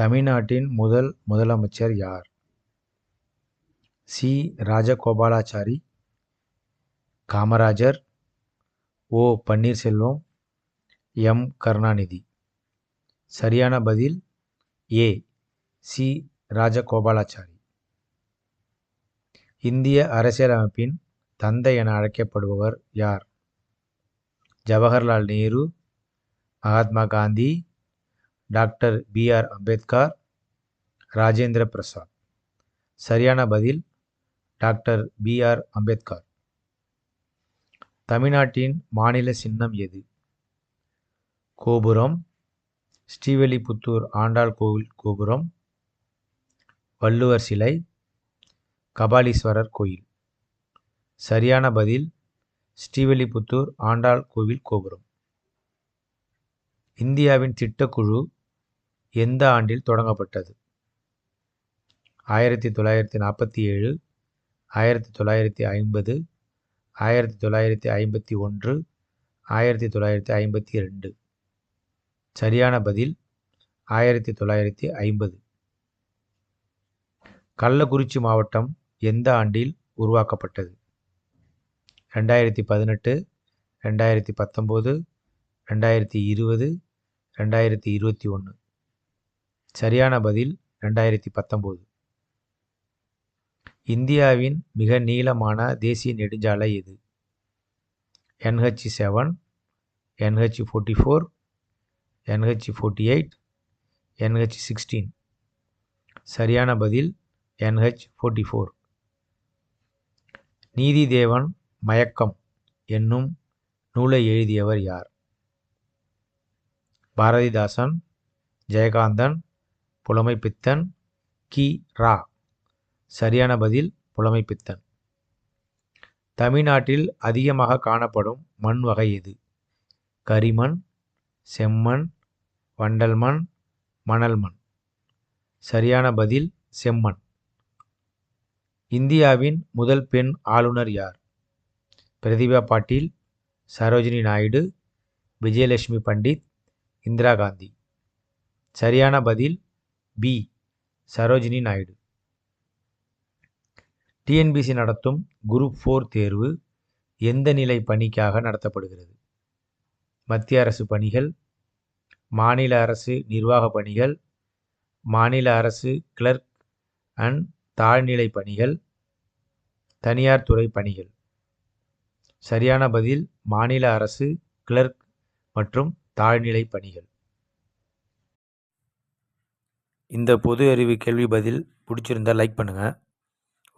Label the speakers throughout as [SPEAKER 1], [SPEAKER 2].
[SPEAKER 1] தமிழ்நாட்டின் முதல் முதலமைச்சர் யார்? C. Rajagopalachari Kamarajar O. Panneerselvam M. Karunanidhi. சரியான பதில் ஏ. சி. ராஜகோபாலாச்சாரி. இந்திய அரசியலமைப்பின் தந்தை என அழைக்கப்படுபவர் யார்? Jawaharlal Nehru Mahatma Gandhi doctor BR Ambedkar Rajendra Prasad. சரியான பதில் டாக்டர் பிஆர் அம்பேத்கர். தமிழ்நாட்டின் மாநில சின்னம் எது? கோபுரம் ஸ்ரீவில்லிபுத்தூர் ஆண்டாள் கோவில் கோபுரம் வள்ளுவர் சிலை கபாலீஸ்வரர் கோயில். சரியான பதில் ஸ்ரீவில்லிபுத்தூர் ஆண்டாள் கோவில் கோபுரம். இந்தியாவின் திட்டக்குழு எந்த ஆண்டில் தொடங்கப்பட்டது? ஆயிரத்தி தொள்ளாயிரத்தி நாற்பத்தி ஏழு ஆயிரத்தி தொள்ளாயிரத்தி ஐம்பது ஆயிரத்தி தொள்ளாயிரத்தி ஐம்பத்தி ஒன்று ஆயிரத்தி தொள்ளாயிரத்தி ஐம்பத்தி ரெண்டு சரியான பதில் ஆயிரத்தி தொள்ளாயிரத்தி ஐம்பது. கள்ளக்குறிச்சி மாவட்டம் எந்த ஆண்டில் உருவாக்கப்பட்டது? ரெண்டாயிரத்தி பதினெட்டு ரெண்டாயிரத்தி பத்தொம்போது ரெண்டாயிரத்தி இருபது ரெண்டாயிரத்தி இருபத்தி ஒன்று சரியான பதில் ரெண்டாயிரத்தி பத்தொம்போது. இந்தியாவின் மிக நீளமான தேசிய நெடுஞ்சாலை எது? NH seven NH forty four NH forty eight NH sixteen. சரியான பதில் என்ஹெச் ஃபோர்ட்டி ஃபோர். நீதி தேவன் மயக்கம் என்னும் நூலை எழுதியவர் யார்? பாரதிதாசன் ஜெயகாந்தன் புலமைப்பித்தன் கி. ரா. சரியான பதில் புலமைப்பித்தன் தமிழ்நாட்டில் அதிகமாக காணப்படும் மண் வகை எது? கரிமண் செம்மண் வண்டல் மண் மணல் மண் சரியான பதில் செம்மண். இந்தியாவின் முதல் பெண் ஆளுநர் யார்? பிரதிபா பாட்டீல் சரோஜினி நாயுடு விஜயலட்சுமி பண்டித் இந்திரா காந்தி. சரியான பதில் பி. சரோஜினி நாயுடு. டிஎன்பிசி நடத்தும் குரூப் ஃபோர் தேர்வு எந்த நிலை பணிக்காக நடத்தப்படுகிறது? மத்திய அரசு பணிகள் மாநில அரசு நிர்வாக பணிகள் மாநில அரசு கிளர்க் அண்ட் தாழ்நிலை பணிகள் தனியார் துறை பணிகள். சரியான பதில் மாநில அரசு கிளர்க் மற்றும் தாழ்நிலை பணிகள். இந்த பொது அறிவு கேள்வி பதில் பிடிச்சிருந்தா லைக் பண்ணுங்கள்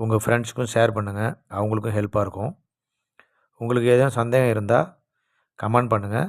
[SPEAKER 1] உங்கள் ஃப்ரெண்ட்ஸுக்கும் ஷேர் பண்ணுங்கள் அவங்களுக்கும் ஹெல்ப்பாக இருக்கும். உங்களுக்கு எதுவும் சந்தேகம் இருந்தால் கமெண்ட் பண்ணுங்கள்